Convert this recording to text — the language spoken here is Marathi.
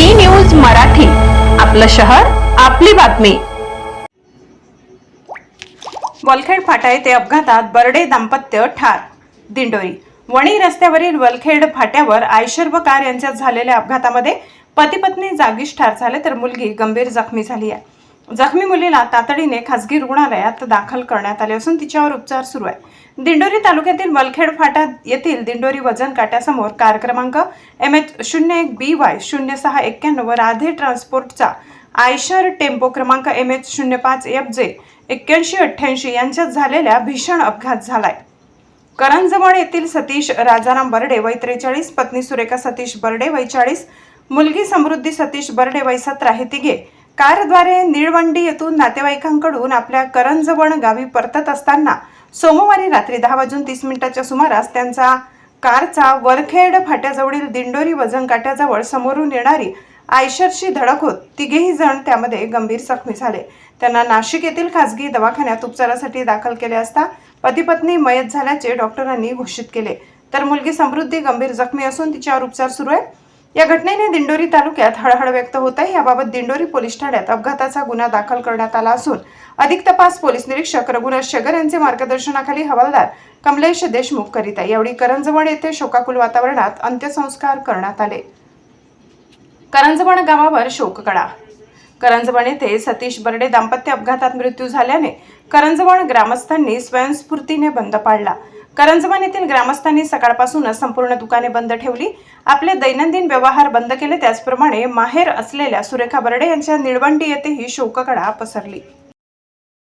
बी न्यूज मराठी. आपलं शहर आपली बातमी. वलखेड फाटा येथे अपघातात बर्डे दाम्पत्य ठार. दिंडोरी. वणी रस्त्यावरील वलखेड फाट्यावर आयशर व कार यांच्यात झालेल्या अपघातामध्ये पती पत्नी जागीच ठार झाले तर मुलगी गंभीर जखमी झाली आहे. जखमी मुलीला तातडीने खासगी रुग्णालयात दाखल करण्यात आले असून तिच्यावर उपचार सुरू आहे. दिंडोरी तालुक्यातील वलखेड फाटा येथील दिंडोरी वजन काट्यासमोर कार क्रमांक एम एच शून्य एक बी वाय शून्य सहा एक्क्याण्णव व राधे ट्रान्सपोर्टचा आयशर टेम्पो क्रमांक एम एच शून्य पाच एफ जे एक्क्याऐंशी अठ्ठ्याऐंशी यांच्यात झालेल्या भीषण अपघात झालाय. करंजवळ येथील सतीश राजाराम बर्डे वय त्रेचाळीस पत्नी सुरेखा सतीश बर्डे वय चाळीस मुलगी समृद्धी सतीश बर्डे वय सतरा हे तिघे कारद्वारे निळवंडी येथून नातेवाईकांकडून आपल्या करंजवण गावी परतत असताना सोमवारी रात्री दहा वाजून तीस मिनिटाच्या सुमारास त्यांचा कारचा वरखेड फाट्याजवळील दिंडोरी वजन काट्याजवळ समोरून येणारी आयशरशी धडक होत तिघेही जण त्यामध्ये गंभीर जखमी झाले. त्यांना नाशिक येथील खासगी दवाखान्यात उपचारासाठी दाखल केले असता पती पत्नी मयत झाल्याचे डॉक्टरांनी घोषित केले. तर मुलगी समृद्धी गंभीर जखमी असून तिच्यावर उपचार सुरू आहे. या घटनेने दिंडोरी तालुक्यात हळहळ व्यक्त होत आहे. याबाबत दिंडोरी पोलीस ठाण्यात अपघाताचा गुन्हा दाखल करण्यात आला असून अधिक तपास पोलीस निरीक्षक रघुनाथ शगर यांचे मार्गदर्शनाखाली हवालदार कमलेश देशमुख करीत आहे. यावेळी करंजवण येथे शोकाकुल वातावरणात अंत्यसंस्कार करण्यात आले. करंजवण गावावर शोककळा. करंजवण येथे सतीश बर्डे दाम्पत्य अपघातात मृत्यू झाल्याने करंजवण ग्रामस्थांनी स्वयंस्फूर्तीने बंद पाडला. करंजवन येथील ग्रामस्थांनी सकाळपासूनच संपूर्ण दुकाने बंद ठेवली. आपले दैनंदिन व्यवहार बंद केले. त्याचप्रमाणे माहेर असलेल्या सुरेखा बर्डे यांच्या निळवंडी येथेही शोककळा पसरली.